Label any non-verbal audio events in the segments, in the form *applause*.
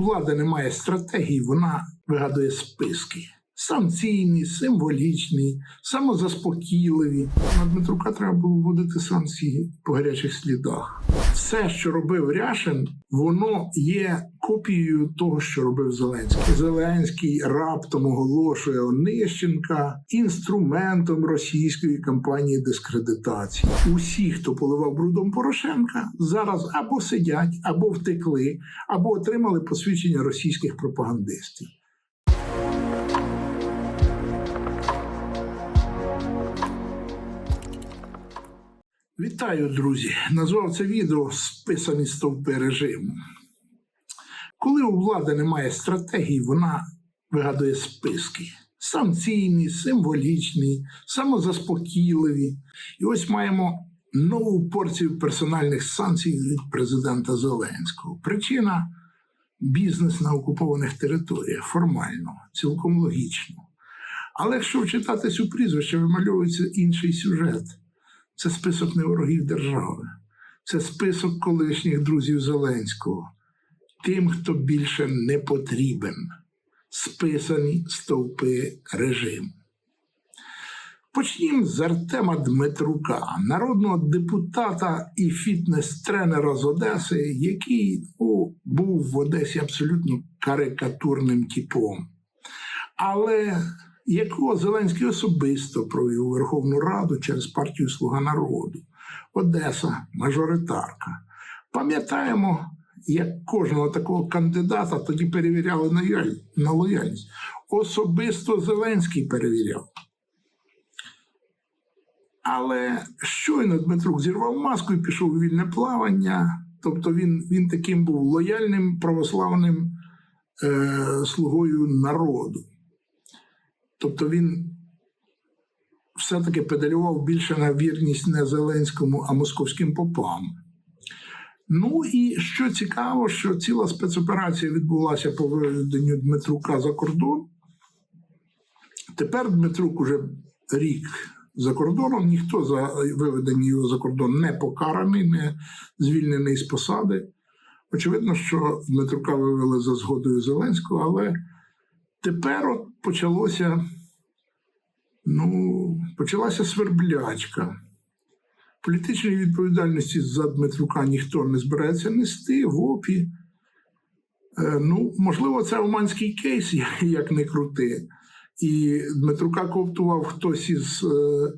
влади немає стратегії, вона вигадує списки. Санкційні, символічні, самозаспокійливі. На Дмитрука треба було вводити санкції по гарячих слідах. Все, що робив Ряшин, воно є копією того, що робив Зеленський. Зеленський раптом оголошує Онищенка інструментом російської кампанії дискредитації. Усі, хто поливав брудом Порошенка, зараз або сидять, або втекли, або отримали посвідчення російських пропагандистів. Вітаю, друзі! Назвав це відео Списані стовпи режиму. Коли у влади немає стратегії, вона вигадує списки. Санкційні, символічні, самозаспокійливі. І ось маємо нову порцію персональних санкцій від президента Зеленського. Причина бізнес на окупованих територіях формально, цілком логічно. Але якщо вчитатись у прізвище, вимальовується інший сюжет. Це список не ворогів держави, це список колишніх друзів Зеленського, тим, хто більше не потрібен, списані стовпи режиму. Почнімо з Артема Дмитрука, народного депутата і фітнес-тренера з Одеси, який ну, був в Одесі абсолютно карикатурним типом. Але якого Зеленський особисто провів у Верховну Раду через партію Слуга народу, Одеса, мажоритарка. Пам'ятаємо, як кожного такого кандидата тоді перевіряли на яль- на лояльність. Особисто Зеленський перевіряв. Але щойно Дмитрук зірвав маску і пішов у вільне плавання. Тобто він, він таким був лояльним православним е, слугою народу. Тобто він все-таки педалював більше на вірність не Зеленському, а московським попам. Ну і що цікаво, що ціла спецоперація відбулася по виведенню Дмитрука за кордон. Тепер Дмитрук уже рік за кордоном, ніхто за виведення його за кордон не покараний, не звільнений з посади. Очевидно, що Дмитрука вивели за згодою Зеленського, але тепер от почалося, ну, почалася сверблячка. Політичної відповідальності за Дмитрука ніхто не збирається нести в ОПІ. Е, Ну, можливо, це оманський кейс, *laughs* як не крути. І Дмитрука ковтував хтось із е,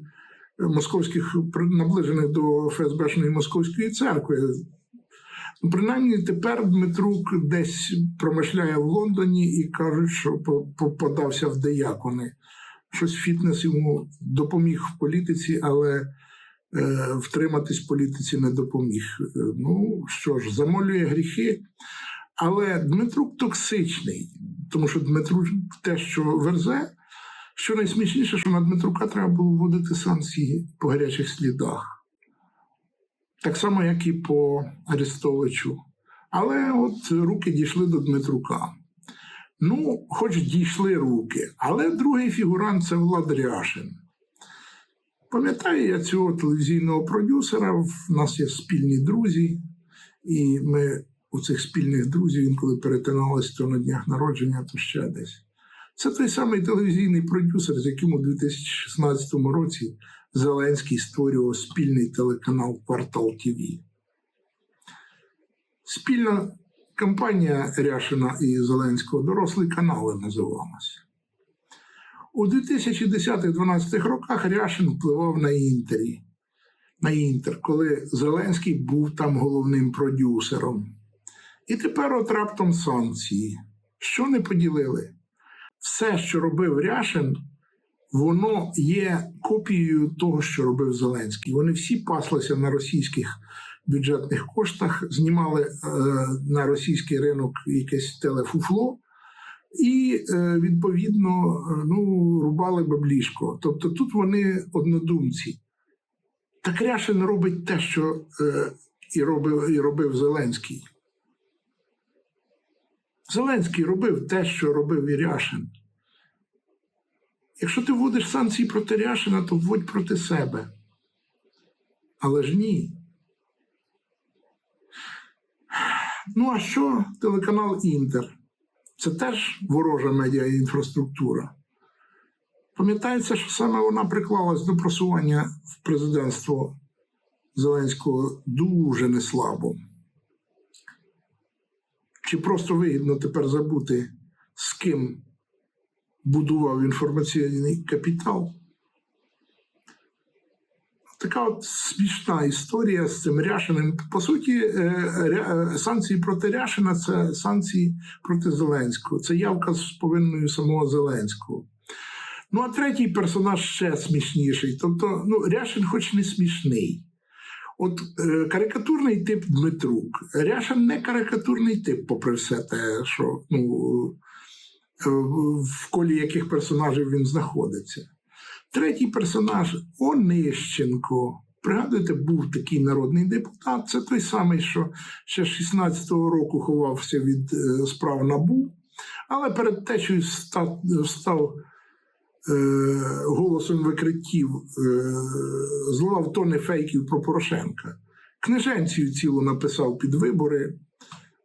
московських наближених до ФСБшної московської церкви. Принаймні тепер Дмитрук десь промишляє в Лондоні і кажуть, що по- по- подався в деякони. Щось фітнес йому допоміг в політиці, але е, втриматись в політиці не допоміг. Е, Ну що ж, замолює гріхи. Але Дмитрук токсичний, тому що Дмитрук те, що верзе, що найсмішніше, що на Дмитрука треба було вводити санкції по гарячих слідах. Так само, як і по Арестовичу. Але от руки дійшли до Дмитрука. Ну, хоч дійшли руки, але другий фігурант це Влад Ряшин. Пам'ятаю я цього телевізійного продюсера, в нас є спільні друзі, і ми у цих спільних друзів інколи перетиналися то на днях народження, то ще десь. Це той самий телевізійний продюсер, з яким у 2016 році Зеленський створював спільний телеканал Квартал ТВ. Спільна кампанія Ряшина і Зеленського дорослі канали називалася. У 2010-2012 роках Ряшин впливав на інтері. На інтер, коли Зеленський був там головним продюсером. І тепер от раптом санкції. Що не поділили? Все, що робив Ряшин, воно є копією того, що робив Зеленський. Вони всі паслися на російських бюджетних коштах, знімали е, на російський ринок якесь телефуфло і, е, відповідно, е, ну, рубали баблішко. Тобто тут вони однодумці. Так Ряшин робить те, що е, і, робив, і робив Зеленський. Зеленський робив те, що робив і Ряшин. Якщо ти вводиш санкції проти Ряшина, то вводь проти себе. Але ж ні. Ну а що телеканал Інтер? Це теж ворожа медіаінфраструктура. Пам'ятається, що саме вона приклалась до просування в президентство Зеленського дуже неслабо. Чи просто вигідно тепер забути, з ким будував інформаційний капітал? Така от смішна історія з цим Ряшиним. По суті, е, е, санкції проти Ряшина це санкції проти Зеленського. Це явка з повинною самого Зеленського. Ну, а третій персонаж ще смішніший. Тобто, ну, Ряшин, хоч не смішний. От е, карикатурний тип Дмитрук. Ряшин не карикатурний тип, попри все те, що ну, в колі яких персонажів він знаходиться. Третій персонаж Онищенко. Пригадуєте, був такий народний депутат. Це той самий, що ще 16-го року ховався від е, справ НАБУ, але перед течою став, став е, голосом викриттів, е, зливав тони фейків про Порошенка. Книженцію цілу написав під вибори.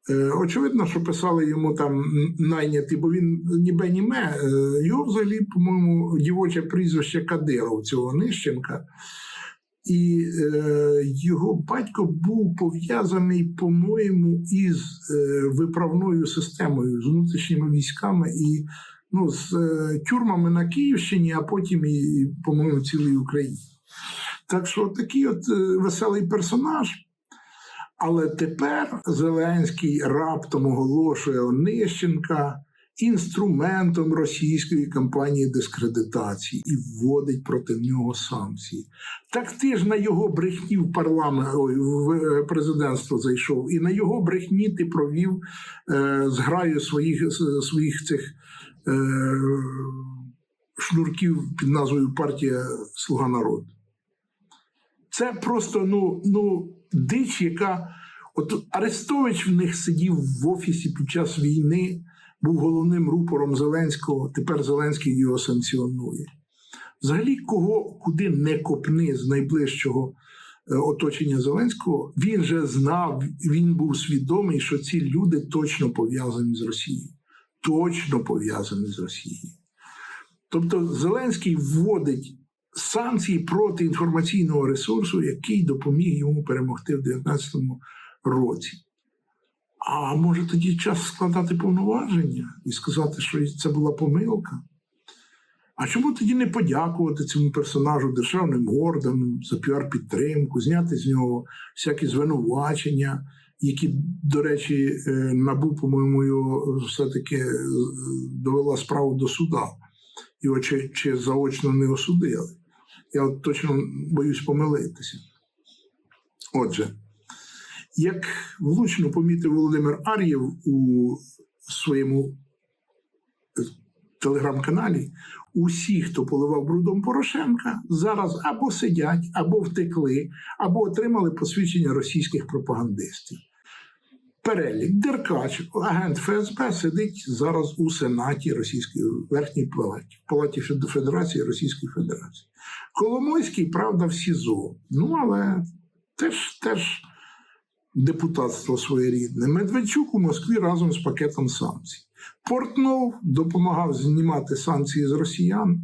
Е, Очевидно, що писали йому там найняті, бо він ніби німе. Е, Його взагалі, по-моєму, дівоче прізвище Кадиров, цього Нищенка. І е, його батько був пов'язаний, по-моєму, із е, виправною системою, з внутрішніми військами і ну, з е, тюрмами на Київщині, а потім і, по-моєму, цілій Україні. Так що такий от е, веселий персонаж. Але тепер Зеленський раптом оголошує Онищенка інструментом російської кампанії дискредитації і вводить проти нього санкції. Так ти ж на його брехні в парламент ой, в е, президентство зайшов, і на його брехні ти провів е, зграю своїх, своїх цих е, шнурків під назвою партія Слуга народу. Це просто ну, ну, дич, яка. От Арестович в них сидів в офісі під час війни, був головним рупором Зеленського. Тепер Зеленський його санкціонує. Взагалі, кого куди не копни з найближчого е, оточення Зеленського, він же знав, він був свідомий, що ці люди точно пов'язані з Росією. Точно пов'язані з Росією. Тобто Зеленський вводить санкції проти інформаційного ресурсу, який допоміг йому перемогти в 2019 році. А може тоді час складати повноваження і сказати, що це була помилка? А чому тоді не подякувати цьому персонажу державним органам за піар-підтримку, зняти з нього всякі звинувачення, які, до речі, е, набу, по-моєму, його все-таки е, довела справу до суда. Його чи, чи заочно не осудили. Я точно боюсь помилитися. Отже, як влучно помітив Володимир Ар'єв у своєму е, телеграм-каналі, усі, хто поливав брудом Порошенка, зараз або сидять, або втекли, або отримали посвідчення російських пропагандистів. Перелік Деркач, агент ФСБ, сидить зараз у Сенаті Російської верхній палаті, палаті Федерації Російської Федерації. Коломойський, правда, в СІЗО. Ну, але теж, теж депутатство своєрідне. Медведчук у Москві разом з пакетом санкцій. Портнов допомагав знімати санкції з росіян,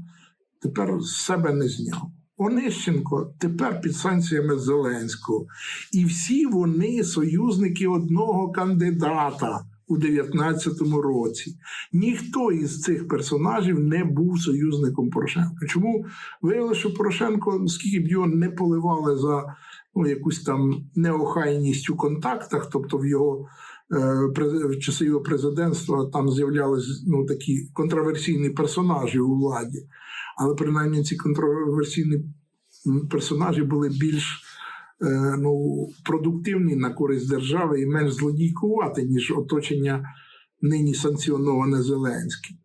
тепер з себе не зняв. Онищенко тепер під санкціями Зеленського. І всі вони союзники одного кандидата у 2019 році. Ніхто із цих персонажів не був союзником Порошенка. Чому виявили, що Порошенко, скільки б його не поливали за ну, якусь там неохайність у контактах, тобто в його е, в часи його президентства там з'являлись ну, такі контроверсійні персонажі у владі. Але принаймні ці контроверсійні персонажі були більш е, ну, продуктивні на користь держави і менш злодійкувати, ніж оточення нині санкціоноване Зеленським.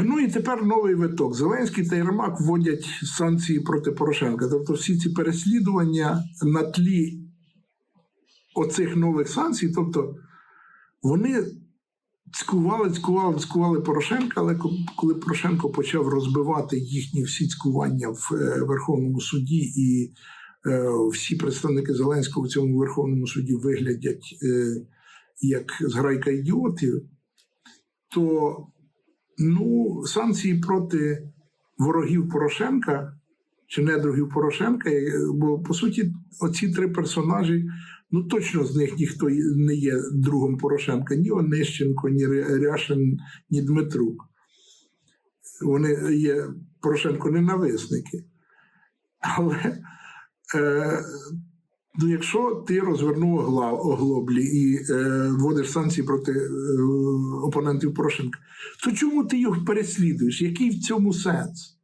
Ну і тепер новий виток. Зеленський та Єрмак вводять санкції проти Порошенка. Тобто всі ці переслідування на тлі оцих нових санкцій, тобто вони цькували, цькували, цькували Порошенка, але коли Порошенко почав розбивати їхні всі цькування в е, Верховному суді і е, всі представники Зеленського в цьому Верховному суді виглядять е, як зграйка ідіотів, то ну, санкції проти ворогів Порошенка чи недругів Порошенка, бо по суті, оці три персонажі, ну точно з них ніхто не є другом Порошенка, ні Онищенко, ні Ряшин, ні Дмитрук. Вони є Порошенко ненависники. Але е, ну, якщо ти розвернув оглоблі і е, вводиш санкції проти е, опонентів Порошенка, то чому ти їх переслідуєш? Який в цьому сенс?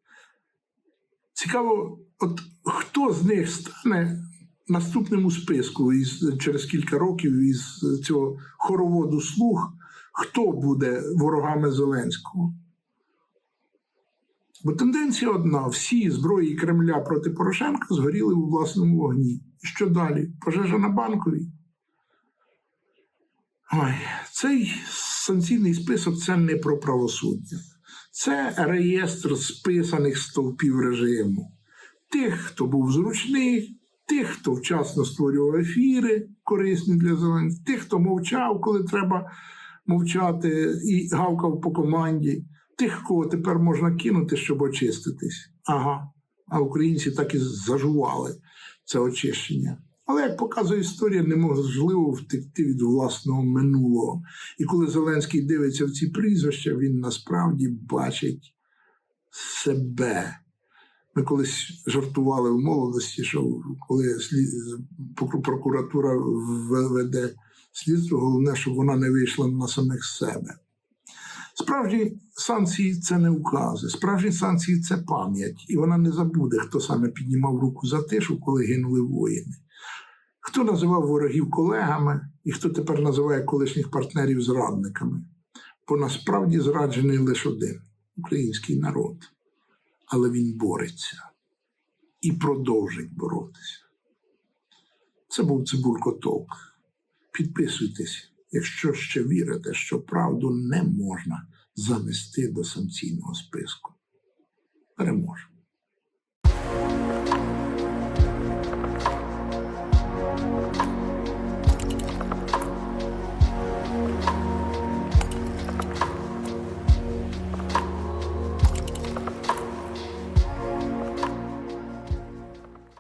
Цікаво, от хто з них стане наступним у списку із, через кілька років із цього хороводу слуг, хто буде ворогами Зеленського? Бо тенденція одна: всі зброї Кремля проти Порошенка згоріли у власному вогні. І що далі? Пожежа на банковій. Ой, цей санкційний список це не про правосуддя. Це реєстр списаних стовпів режиму. Тих, хто був зручний, тих, хто вчасно створював ефіри, корисні для Зеленського, тих, хто мовчав, коли треба мовчати, і гавкав по команді, тих, кого тепер можна кинути, щоб очиститись. Ага. А українці так і зажували це очищення. Але як показує історія, неможливо втекти від власного минулого. І коли Зеленський дивиться в ці прізвища, він насправді бачить себе. Ми колись жартували в молодості, що коли прокуратура веде слідство, головне, щоб вона не вийшла на самих себе. Справжні санкції це не укази, справжні санкції це пам'ять, і вона не забуде, хто саме піднімав руку за тишу, коли гинули воїни. Хто називав ворогів колегами, і хто тепер називає колишніх партнерів зрадниками. Бо насправді зраджений лише один український народ. Але він бореться і продовжить боротися. Це був Цибуркоток. Підписуйтесь, якщо ще вірите, що правду не можна занести до санкційного списку. Переможемо.